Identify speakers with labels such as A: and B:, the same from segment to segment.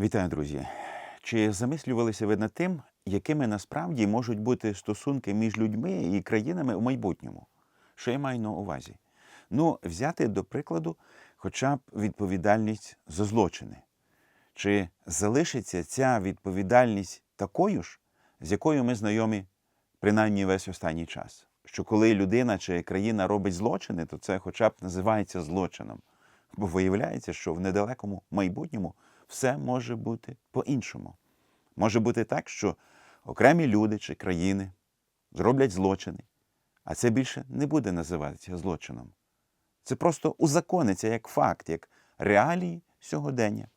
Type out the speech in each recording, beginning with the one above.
A: Вітаю, друзі! Чи замислювалися ви над тим, якими насправді можуть бути стосунки між людьми і країнами у майбутньому? Що я маю на увазі? Ну, взяти до прикладу хоча б відповідальність за злочини. Чи залишиться ця відповідальність такою ж, з якою ми знайомі принаймні весь останній час? Що коли людина чи країна робить злочини, то це хоча б називається злочином. Бо виявляється, що в недалекому майбутньому все може бути по-іншому. Може бути так, що окремі люди чи країни зроблять злочини, а це більше не буде називатися злочином. Це просто узакониться як факт, як реалії сьогодення.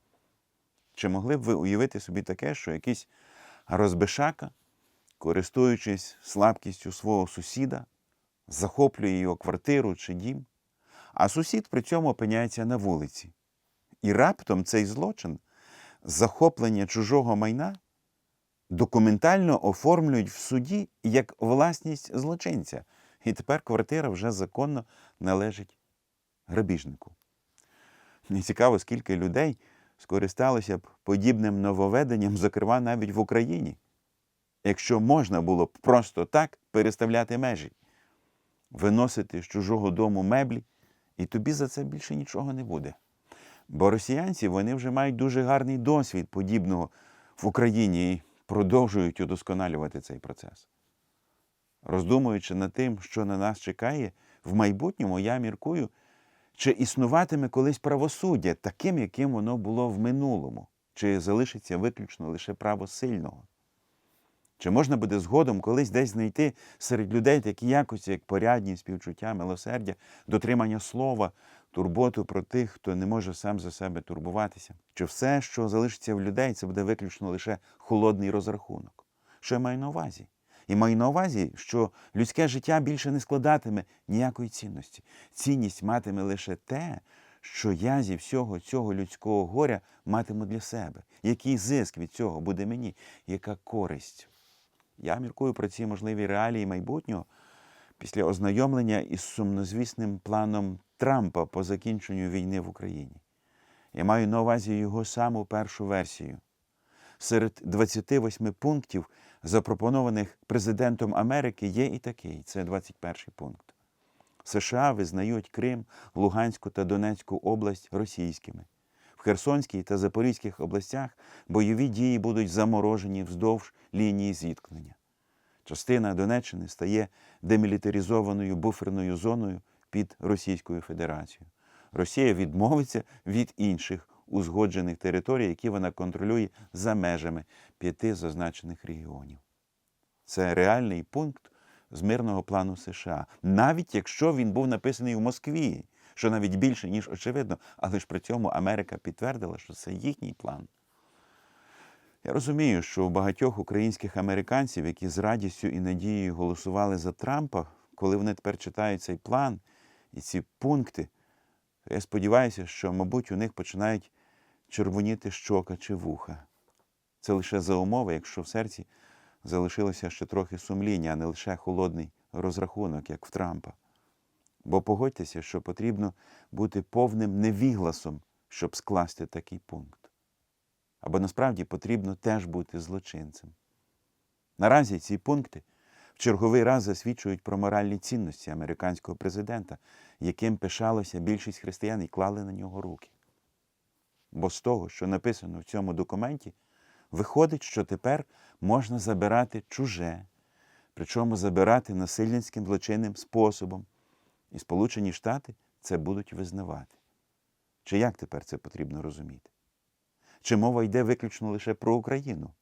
A: Чи могли б ви уявити собі таке, що якийсь розбишака, користуючись слабкістю свого сусіда, захоплює його квартиру чи дім, а сусід при цьому опиняється на вулиці. І раптом цей злочин, захоплення чужого майна, документально оформлюють в суді як власність злочинця. І тепер квартира вже законно належить грабіжнику. Не цікаво, скільки людей скористалося б подібним нововведенням, зокрема навіть в Україні, якщо можна було б просто так переставляти межі, виносити з чужого дому меблі, і тобі за це більше нічого не буде. Бо росіянці вони вже мають дуже гарний досвід подібного в Україні і продовжують удосконалювати цей процес. Роздумуючи над тим, що на нас чекає, в майбутньому я міркую, чи існуватиме колись правосуддя таким, яким воно було в минулому, чи залишиться виключно лише право сильного. Чи можна буде згодом колись десь знайти серед людей такі якості, як порядність, співчуття, милосердя, дотримання слова, турботу про тих, хто не може сам за себе турбуватися? Чи все, що залишиться в людей, це буде виключно лише холодний розрахунок? Що я маю на увазі? І маю на увазі, що людське життя більше не складатиме ніякої цінності. Цінність матиме лише те, що я зі всього цього людського горя матиму для себе. Який зиск від цього буде мені? Яка користь? Я міркую про ці можливі реалії майбутнього після ознайомлення із сумнозвісним планом Трампа по закінченню війни в Україні. Я маю на увазі його саму першу версію. Серед 28 пунктів, запропонованих президентом Америки, є і такий це 21 пункт. США визнають Крим, Луганську та Донецьку область російськими. В Херсонській та Запорізьких областях бойові дії будуть заморожені вздовж лінії зіткнення. Частина Донеччини стає демілітаризованою буферною зоною під Російською Федерацією. Росія відмовиться від інших узгоджених територій, які вона контролює за межами п'яти зазначених регіонів. Це реальний пункт з мирного плану США, навіть якщо він був написаний в Москві, що навіть більше, ніж очевидно, але ж при цьому Америка підтвердила, що це їхній план. Я розумію, що у багатьох українських американців, які з радістю і надією голосували за Трампа, коли вони тепер читають цей план і ці пункти, я сподіваюся, що, мабуть, у них починають червоніти щока чи вуха. Це лише за умови, якщо в серці залишилося ще трохи сумління, а не лише холодний розрахунок, як в Трампа. Бо погодьтеся, що потрібно бути повним невігласом, щоб скласти такий пункт. Або насправді потрібно теж бути злочинцем. Наразі ці пункти в черговий раз засвідчують про моральні цінності американського президента, яким пишалося більшість християн і клали на нього руки. Бо з того, що написано в цьому документі, виходить, що тепер можна забирати чуже, причому забирати насильницьким злочинним способом, і Сполучені Штати це будуть визнавати. Чи як тепер це потрібно розуміти? Чи мова йде виключно лише про Україну?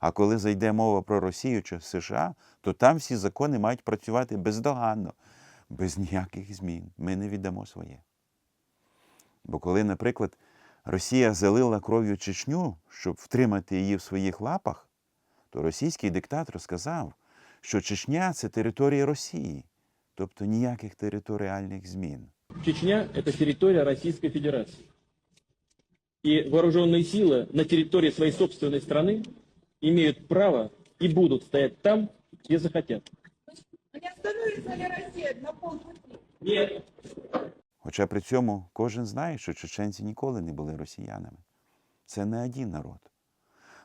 A: А коли зайде мова про Росію чи США, то там всі закони мають працювати бездоганно, без ніяких змін. Ми не віддамо своє. Бо коли, наприклад, Росія залила кров'ю Чечню, щоб втримати її в своїх лапах, то російський диктатор сказав, що Чечня це територія Росії, тобто ніяких територіальних змін.
B: Чечня – это территория Российской Федерации. И вооруженные силы на территории своей собственной страны имеют право и будут стоять там, где захотят.
C: Не остановится ли Россия на полпути?
B: Нет.
A: Хоча при цьому кожен знає, що чеченці ніколи не були росіянами. це не один народ.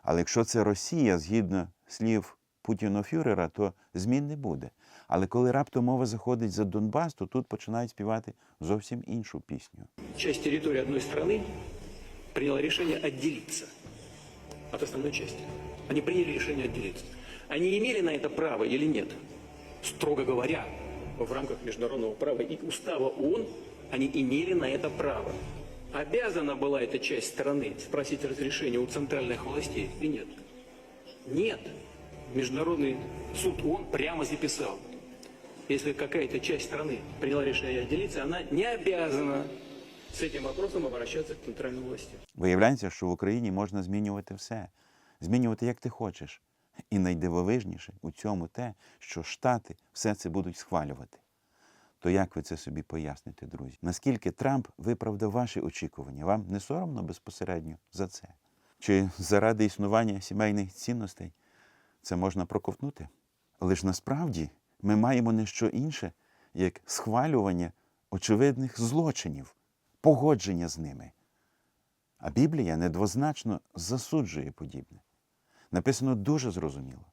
A: Але якщо це Росія, згідно слів Путіна Фюрера, то змін не буде. Але коли раптом мова заходить за Донбас, то тут починають співати зовсім іншу пісню.
D: часть территории одной страны приняла решение отделиться от основной части. Они приняли решение отделиться. Они имели на это право или нет? Строго говоря, в рамках международного права и устава ООН они имели на это право. Обязана была эта часть страны спросить разрешение у центральных властей или нет? Нет. Международный суд ООН прямо записал. Если какая-то часть страны приняла решение отделиться, она не обязана с этим вопросом обращаться к центральной власти.
A: Виявляється, що в Україні можна змінювати все, змінювати як ти хочеш. І найдивовижніше у цьому те, що Штати все це будуть схвалювати. То як ви це собі поясните, друзі? Наскільки Трамп виправдав ваші очікування? Вам не соромно безпосередньо за це? Чи заради існування сімейних цінностей це можна проковтнути? Але ж насправді ми маємо не що інше, як схвалювання очевидних злочинів, погодження з ними. А Біблія недвозначно засуджує подібне. Написано дуже зрозуміло,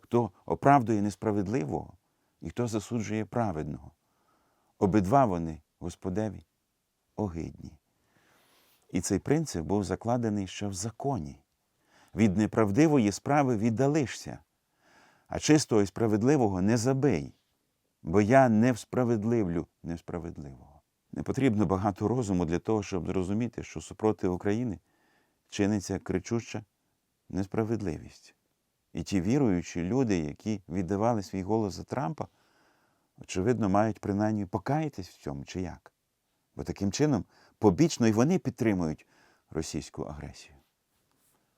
A: хто оправдує несправедливого і хто засуджує праведного. Обидва вони Господеві огидні. І цей принцип був закладений ще в законі. Від неправдивої справи віддалишся, а чистого і справедливого не забий, бо я не всправедливлю несправедливого. Не потрібно багато розуму для того, щоб зрозуміти, що супроти України чиниться кричуща несправедливість. І ті віруючі люди, які віддавали свій голос за Трампа, очевидно, мають принаймні покаятись в цьому чи як. Бо таким чином побічно і вони підтримують російську агресію.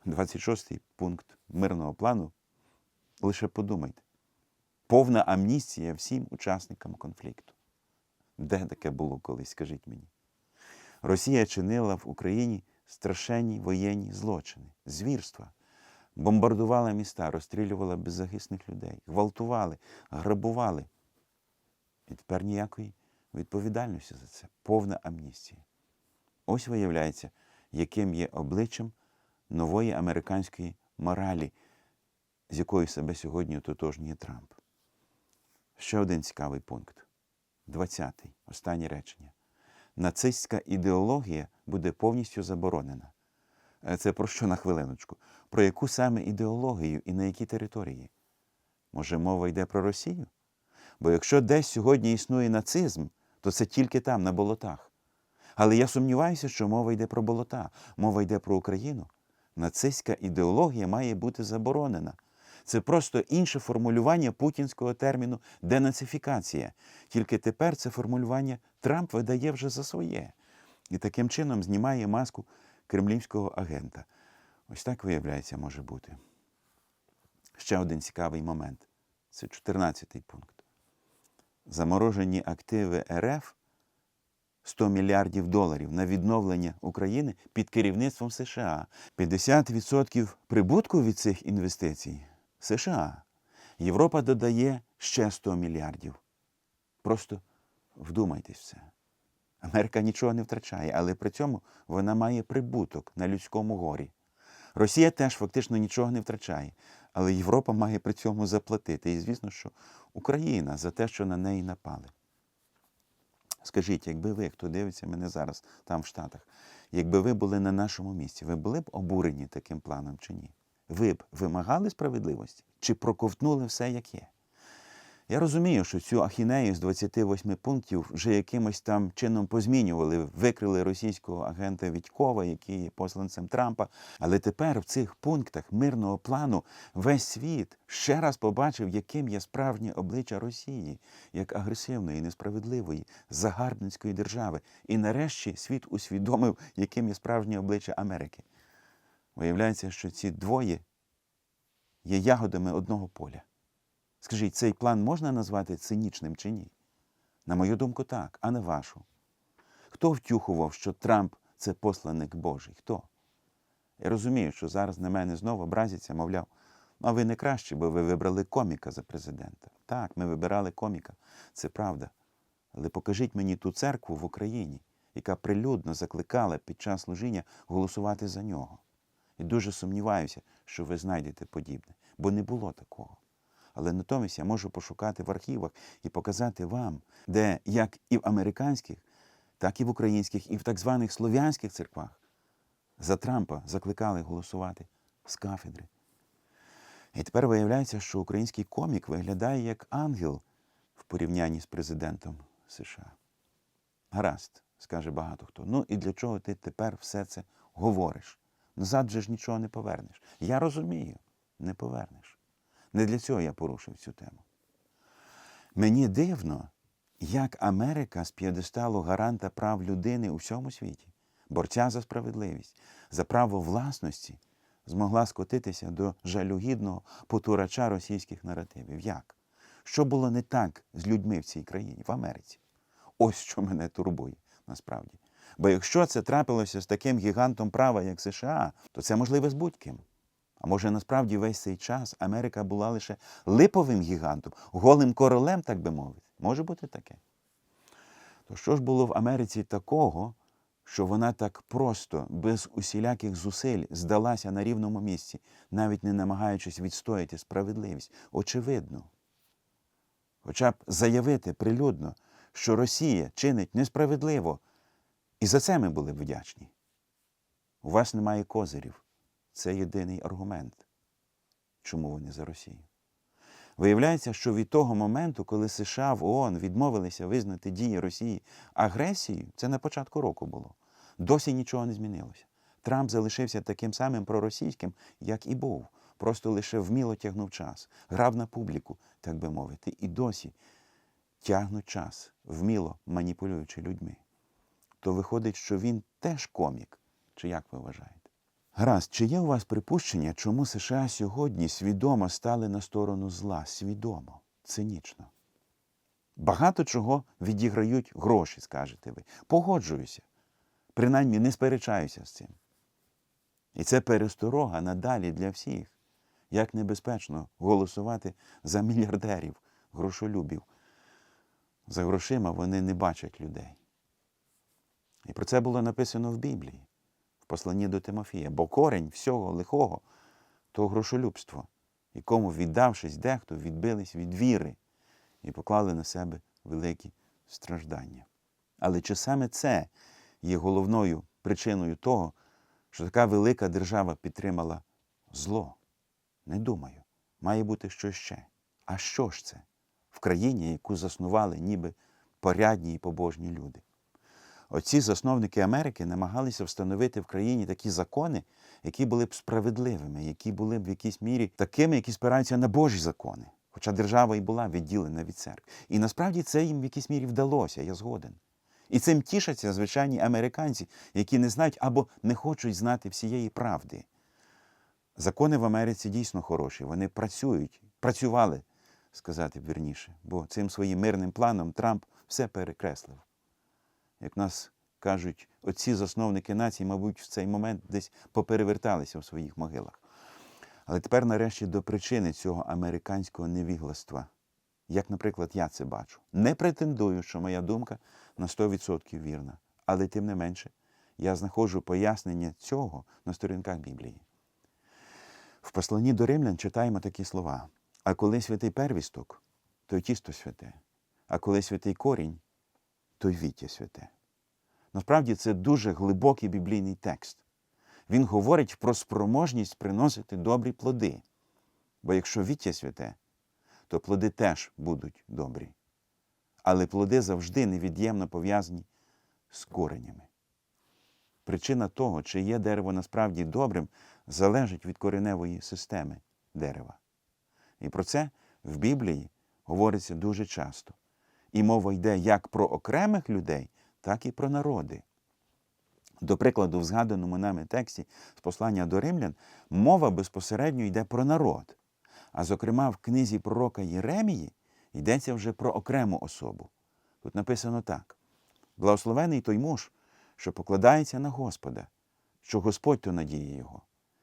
A: 26-й пункт мирного плану. Лише подумайте. Повна амністія всім учасникам конфлікту. Де таке було колись, скажіть мені? Росія чинила в Україні страшенні воєнні злочини, звірства, бомбардувала міста, розстрілювала беззахисних людей, гвалтували, грабували. І тепер ніякої відповідальності за це, повна амністія. Ось виявляється, яким є обличчям нової американської моралі, з якою себе сьогодні ототожнює Трамп. Ще один цікавий пункт. 20-й, останнє речення. Нацистська ідеологія буде повністю заборонена. Е, Це про що на хвилиночку? Про яку саме ідеологію і на якій території? Може, мова йде про Росію? Бо якщо десь сьогодні існує нацизм, то це тільки там, на болотах. Але я сумніваюся, що мова йде про болота, мова йде про Україну. Нацистська ідеологія має бути заборонена. Це просто інше формулювання путінського терміну денацифікація. Тільки тепер це формулювання Трамп видає вже за своє. І таким чином знімає маску кремлівського агента. Ось так, виявляється, може бути. Ще один цікавий момент. Це 14-й пункт. Заморожені активи РФ 100 мільярдів доларів на відновлення України під керівництвом США. 50% прибутку від цих інвестицій США. Європа додає ще 100 мільярдів. Просто вдумайтесь в це. Америка нічого не втрачає, але при цьому вона має прибуток на людському горі. Росія теж фактично нічого не втрачає, але Європа має при цьому заплатити. І звісно, що Україна за те, що на неї напали. Скажіть, якби ви, хто дивиться мене зараз там в Штатах, якби ви були на нашому місці, ви були б обурені таким планом чи ні? Ви б вимагали справедливості чи проковтнули все, як є? Я розумію, що цю ахінею з 28 пунктів вже якимось там чином позмінювали, викрили російського агента Вітькова, який є посланцем Трампа. Але тепер в цих пунктах мирного плану весь світ ще раз побачив, яким є справжнє обличчя Росії, як агресивної, несправедливої, загарбницької держави. І нарешті світ усвідомив, яким є справжнє обличчя Америки. Виявляється, що ці двоє є ягодами одного поля. Скажіть, цей план можна назвати цинічним чи ні? На мою думку, так, а не вашу. Хто втюхував, що Трамп це посланник Божий? Хто? Я розумію, що зараз на мене знову образяться, мовляв, ну а ви не краще, бо ви вибрали коміка за президента. Так, ми вибирали коміка, це правда. Але покажіть мені ту церкву в Україні, яка прилюдно закликала під час служіння голосувати за нього. І дуже сумніваюся, що ви знайдете подібне, бо не було такого. Але натомість я можу пошукати в архівах і показати вам, де як і в американських, так і в українських, і в так званих слов'янських церквах за Трампа закликали голосувати з кафедри. І тепер виявляється, що український комік виглядає як ангел в порівнянні з президентом США. Гаразд, скаже багато хто. Ну і для чого ти тепер все це говориш? Назад же ж нічого не повернеш. Я розумію, не повернеш. Не для цього я порушив цю тему. Мені дивно, як Америка з п'єдесталу гаранта прав людини у всьому світі, борця за справедливість, за право власності, змогла скотитися до жалюгідного потурача російських наративів. Як? Що було не так з людьми в цій країні, в Америці? Ось що мене турбує насправді. Бо якщо це трапилося з таким гігантом права, як США, то це можливо з будь-ким. А може насправді весь цей час Америка була лише липовим гігантом, голим королем, так би мовити. Може бути таке. То що ж було в Америці такого, що вона так просто, без усіляких зусиль, здалася на рівному місці, навіть не намагаючись відстояти справедливість? Очевидно. Хоча б заявити прилюдно, що Росія чинить несправедливо, і за це ми були б вдячні. У вас немає козирів. Це єдиний аргумент, чому вони за Росію. Виявляється, що від того моменту, коли США в ООН відмовилися визнати дії Росії агресією, це на початку року було, досі нічого не змінилося. Трамп залишився таким самим проросійським, як і був, просто лише вміло тягнув час, грав на публіку, так би мовити, і досі тягнуть час, вміло маніпулюючи людьми. То виходить, що він теж комік, чи як ви вважаєте? Гаразд, чи є у вас припущення, чому США сьогодні свідомо стали на сторону зла? Свідомо, цинічно. Багато чого відіграють гроші, скажете ви. Погоджуюся. Принаймні не сперечаюся з цим. І це пересторога надалі для всіх. Як небезпечно голосувати за мільярдерів, грошолюбів. За грошима вони не бачать людей. І про це було написано в Біблії посланні до Тимофія. Бо корень всього лихого то грошолюбство, якому, віддавшись дехто, відбились від віри і поклали на себе великі страждання. Але чи саме це є головною причиною того, що така велика держава підтримала зло? Не думаю. Має бути щось ще. А що ж це? В країні, яку заснували ніби порядні і побожні люди. Оці засновники Америки намагалися встановити в країні такі закони, які були б справедливими, які були б в якійсь мірі такими, які спираються на Божі закони. Хоча держава і була відділена від церкви. І насправді це їм в якійсь мірі вдалося, я згоден. І цим тішаться звичайні американці, які не знають або не хочуть знати всієї правди. Закони в Америці дійсно хороші, вони працюють, працювали, сказати вірніше, бо цим своїм мирним планом Трамп все перекреслив як нас кажуть, оці засновники нації, мабуть, в цей момент десь попереверталися в своїх могилах. Але тепер, нарешті, до причини цього американського невігластва. Як, наприклад, я це бачу. Не претендую, що моя думка на 100% вірна. Але тим не менше, я знаходжу пояснення цього на сторінках Біблії. В посланні до римлян читаємо такі слова: а коли святий первісток, то й тісто святе, а коли святий корінь, то й віття святе. Насправді це дуже глибокий біблійний текст. Він говорить про спроможність приносити добрі плоди. Бо якщо віття святе, то плоди теж будуть добрі. Але плоди завжди невід'ємно пов'язані з коренями. Причина того, чи є дерево насправді добрим, залежить від кореневої системи дерева. І про це в Біблії говориться дуже часто. І мова йде як про окремих людей, так і про народи. До прикладу, в згаданому нами тексті з послання до римлян мова безпосередньо йде про народ. А зокрема, в книзі пророка Єремії йдеться вже про окрему особу. Тут написано так: благословений той муж, що покладається на Господа, що Господь то надіє його,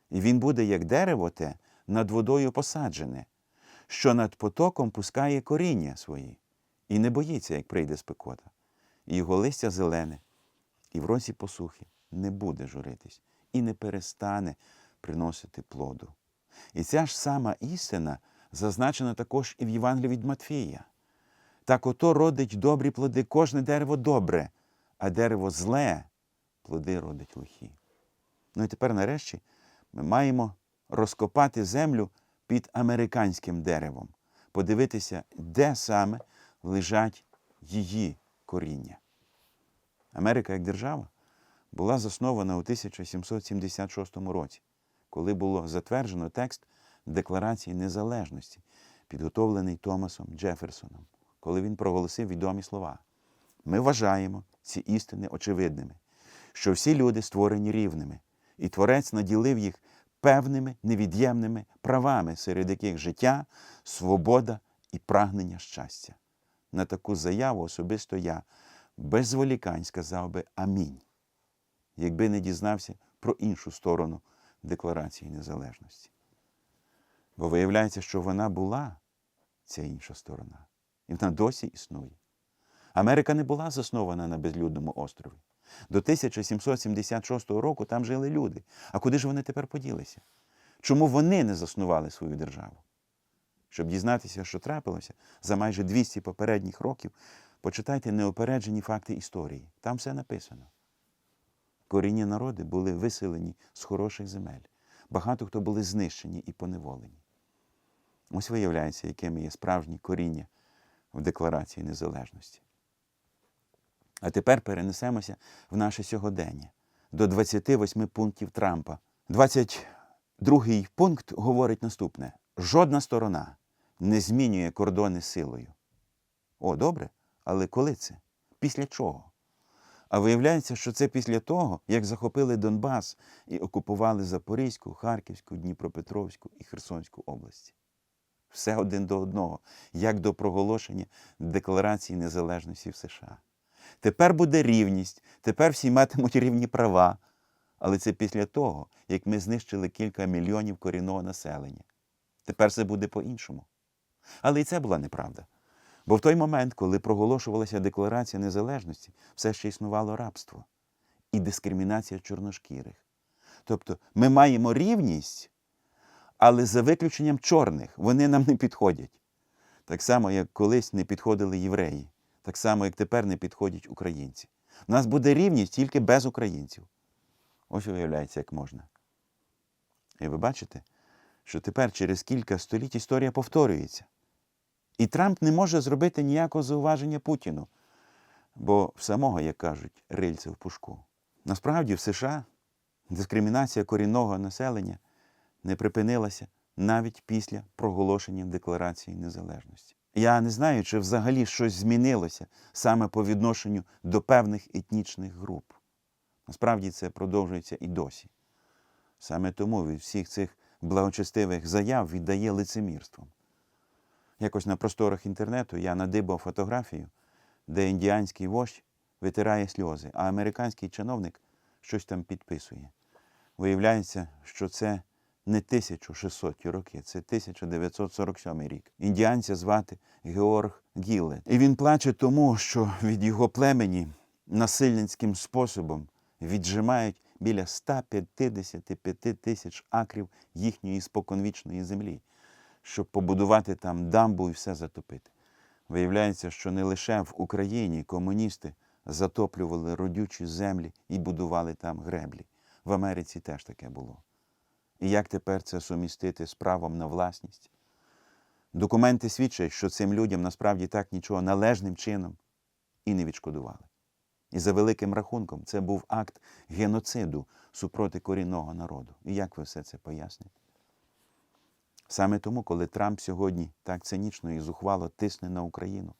A: і він буде, як дерево те, над водою посаджене, що над потоком пускає коріння свої, і не боїться, як прийде спекота, і його листя зелене, і в році посухи не буде журитись, і не перестане приносити плоду. І ця ж сама істина зазначена також і в Євангелії від Матфія. Так ото родить добрі плоди, кожне дерево добре, а дерево зле, плоди родить лихі. Ну і тепер, нарешті, ми маємо розкопати землю під американським деревом, подивитися, де саме лежать її коріння. Америка як держава була заснована у 1776 році, коли було затверджено текст Декларації незалежності, підготовлений Томасом Джеферсоном, коли він проголосив відомі слова. Ми вважаємо ці істини очевидними, що всі люди створені рівними, і Творець наділив їх певними невід'ємними правами, серед яких життя, свобода і прагнення щастя. На таку заяву особисто я без зволікань сказав би амінь, якби не дізнався про іншу сторону Декларації незалежності. Бо виявляється, що вона була ця інша сторона, і вона досі існує. Америка не була заснована на безлюдному острові. До 1776 року там жили люди. А куди ж вони тепер поділися? Чому вони не заснували свою державу? Щоб дізнатися, що трапилося за майже 200 попередніх років, почитайте неопереджені факти історії. Там все написано. Корінні народи були виселені з хороших земель. Багато хто були знищені і поневолені. Ось виявляється, якими є справжні коріння в Декларації незалежності. А тепер перенесемося в наше сьогодення до 28 пунктів Трампа. 22 пункт говорить наступне: жодна сторона не змінює кордони силою. О, добре, але коли це? Після чого? А виявляється, що це після того, як захопили Донбас і окупували Запорізьку, Харківську, Дніпропетровську і Херсонську області. Все один до одного, як до проголошення Декларації незалежності в США. Тепер буде рівність, тепер всі матимуть рівні права. Але це після того, як ми знищили кілька мільйонів корінного населення. Тепер це буде по-іншому. Але і це була неправда. Бо в той момент, коли проголошувалася Декларація незалежності, все ще існувало рабство і дискримінація чорношкірих. Тобто ми маємо рівність, але за виключенням чорних вони нам не підходять. Так само, як колись не підходили євреї, так само, як тепер не підходять українці. У нас буде рівність тільки без українців. Ось виявляється, як можна. І ви бачите, що тепер через кілька століть історія повторюється. І Трамп не може зробити ніякого зауваження Путіну, бо в самого, як кажуть, рильце в пушку. Насправді в США дискримінація корінного населення не припинилася навіть після проголошення Декларації незалежності. Я не знаю, чи взагалі щось змінилося саме по відношенню до певних етнічних груп. Насправді це продовжується і досі. Саме тому від всіх цих благочестивих заяв віддає лицемірством. Якось на просторах інтернету я надибав фотографію, де індіанський вождь витирає сльози, а американський чиновник щось там підписує. Виявляється, що це не 1600 роки, це 1947 рік. Індіанця звати Георг Гіллет. І він плаче тому, що від його племені насильницьким способом віджимають біля 155 тисяч акрів їхньої споконвічної землі, щоб побудувати там дамбу і все затопити. Виявляється, що не лише в Україні комуністи затоплювали родючі землі і будували там греблі. В Америці теж таке було. І як тепер це сумістити з правом на власність? Документи свідчать, що цим людям насправді так нічого належним чином і не відшкодували. І за великим рахунком це був акт геноциду супроти корінного народу. І як ви все це поясните? Саме тому, коли Трамп сьогодні так цинічно і зухвало тисне на Україну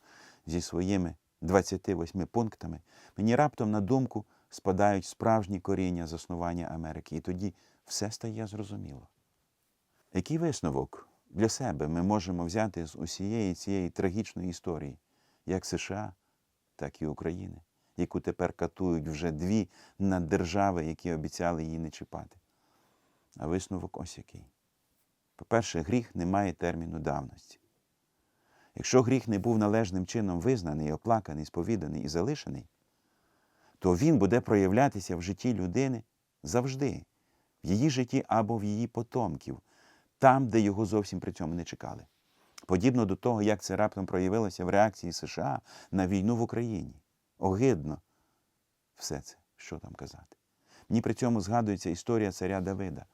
A: зі своїми 28 пунктами, мені раптом на думку спадають справжні коріння заснування Америки. І тоді все стає зрозуміло. Який висновок для себе ми можемо взяти з усієї цієї трагічної історії, як США, так і України, яку тепер катують вже дві наддержави, які обіцяли її не чіпати? А висновок ось який. По-перше, гріх не має терміну давності. Якщо гріх не був належним чином визнаний, оплаканий, сповіданий і залишений, то він буде проявлятися в житті людини завжди, в її житті або в її потомків, там, де його зовсім при цьому не чекали. Подібно до того, як це раптом проявилося в реакції США на війну в Україні. Огидно все це, що там казати. Мені при цьому згадується історія царя Давида.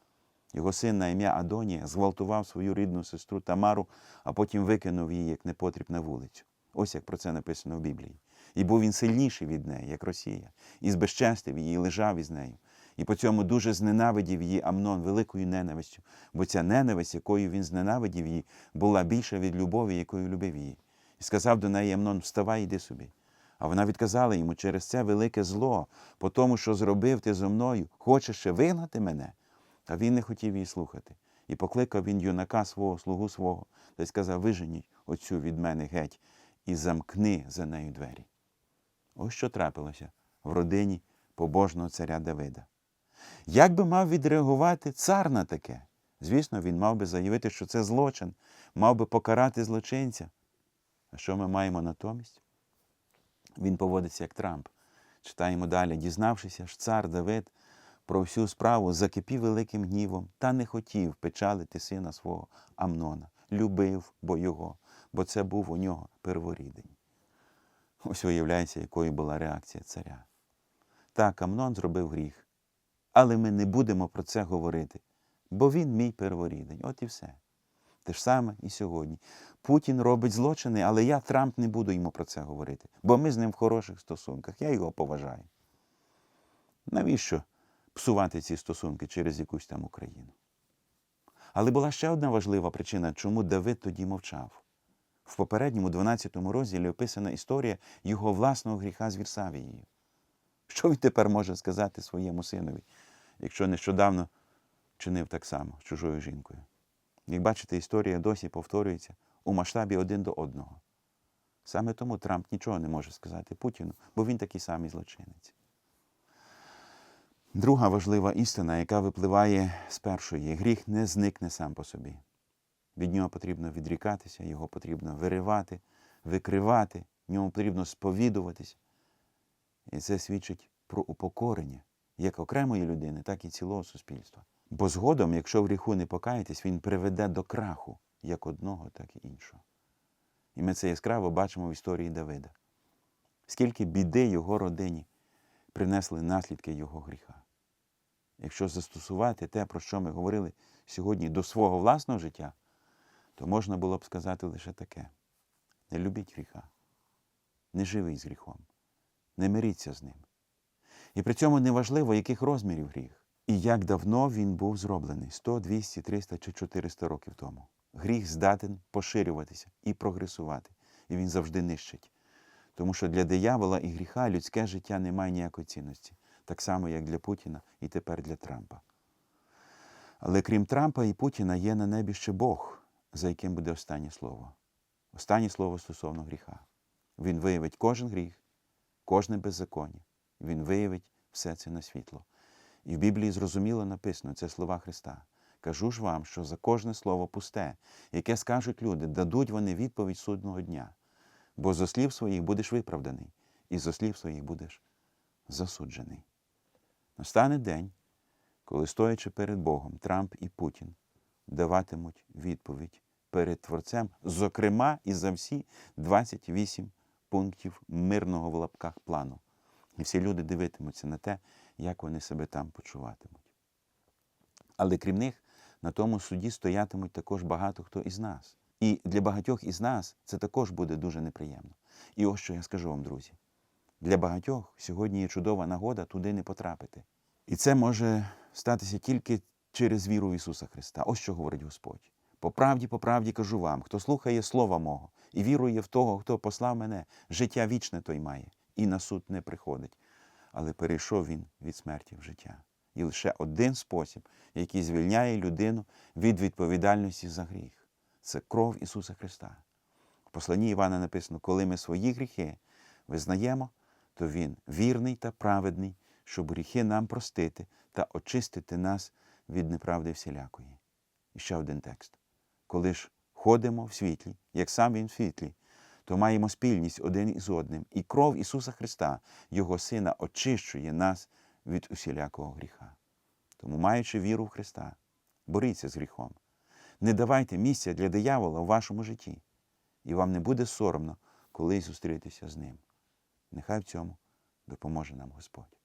A: Його син на ім'я Адонія зґвалтував свою рідну сестру Тамару, а потім викинув її як непотріб на вулицю. Ось як про це написано в Біблії. І був він сильніший від неї, як Росія, і збезчестив її, і лежав із нею. І по цьому дуже зненавидів її Амнон великою ненавистю, бо ця ненависть, якою він зненавидів її, була більша від любові, якою любив її. І сказав до неї Амнон, вставай, іди собі. А вона відказала йому через це велике зло, по тому, що зробив ти зо мною, хочеш ще вигнати мене? А він не хотів її слухати. І покликав він юнака свого, слугу свого, та й сказав: Виженіть оцю від мене геть і замкни за нею двері. Ось що трапилося в родині побожного царя Давида. Як би мав відреагувати цар на таке? Звісно, він мав би заявити, що це злочин, мав би покарати злочинця. А що ми маємо натомість? Він поводиться як Трамп. Читаємо далі, дізнавшися, що цар Давид про всю справу закипів великим гнівом та не хотів печалити сина свого Амнона. Любив бо його, бо це був у нього перворідень. Ось виявляється, якою була реакція царя. Так, Амнон зробив гріх, але ми не будемо про це говорити, бо він мій перворідень. От і все. Те ж саме і сьогодні. Путін робить злочини, але я, Трамп, не буду йому про це говорити, бо ми з ним в хороших стосунках. Я його поважаю. Навіщо псувати ці стосунки через якусь там Україну? Але була ще одна важлива причина, чому Давид тоді мовчав. В попередньому 12 розділі описана історія його власного гріха з Вірсавією. Що він тепер може сказати своєму синові, якщо нещодавно чинив так само з чужою жінкою? Як бачите, історія досі повторюється у масштабі один до одного. Саме тому Трамп нічого не може сказати Путіну, бо він такий самий злочинець. Друга важлива істина, яка випливає з першої, гріх не зникне сам по собі. Від нього потрібно відрікатися, його потрібно виривати, викривати, ньому потрібно сповідуватися. І це свідчить про упокорення як окремої людини, так і цілого суспільства. Бо згодом, якщо в гріху не покаєтесь, він приведе до краху як одного, так і іншого. І ми це яскраво бачимо в історії Давида. Скільки біди його родині принесли наслідки його гріха. Якщо застосувати те, про що ми говорили сьогодні до свого власного життя, то можна було б сказати лише таке: не любіть гріха, не живіть з гріхом, не миріться з ним. І при цьому неважливо, яких розмірів гріх і як давно він був зроблений 100, 200, 300 чи 400 років тому. Гріх здатен поширюватися і прогресувати, і він завжди нищить. Тому що для диявола і гріха людське життя не має ніякої цінності, так само, як для Путіна і тепер для Трампа. Але крім Трампа і Путіна є на небі ще Бог, за яким буде останнє слово. Останнє слово стосовно гріха. Він виявить кожен гріх, кожне беззаконня. Він виявить все це на світло. І в Біблії зрозуміло написано це слова Христа. Кажу ж вам, що за кожне слово пусте, яке скажуть люди, дадуть вони відповідь судного дня. Бо зо слів своїх будеш виправданий, і зо слів своїх будеш засуджений. Настане день, коли, стоячи перед Богом, Трамп і Путін даватимуть відповідь перед Творцем, зокрема і за всі 28 пунктів мирного в лапках плану. І всі люди дивитимуться на те, як вони себе там почуватимуть. Але крім них, на тому суді стоятимуть також багато хто із нас. І для багатьох із нас це також буде дуже неприємно. І ось що я скажу вам, друзі. Для багатьох сьогодні є чудова нагода туди не потрапити. І це може статися тільки через віру в Ісуса Христа. Ось що говорить Господь. По правді, по правді кажу вам, хто слухає Слова мого і вірує в того, хто послав мене, життя вічне той має, і на суд не приходить. Але перейшов він від смерті в життя. І лише один спосіб, який звільняє людину від відповідальності за гріх це кров Ісуса Христа. В посланні Івана написано, коли ми свої гріхи визнаємо, то Він вірний та праведний, щоб гріхи нам простити та очистити нас від неправди всілякої. І ще один текст. Коли ж ходимо в світлі, як сам Він в світлі, то маємо спільність один із одним, і кров Ісуса Христа, Його Сина, очищує нас від усілякого гріха. Тому, маючи віру в Христа, боріться з гріхом. Не давайте місця для диявола в вашому житті, і вам не буде соромно колись зустрітися з ним. Нехай в цьому допоможе нам Господь.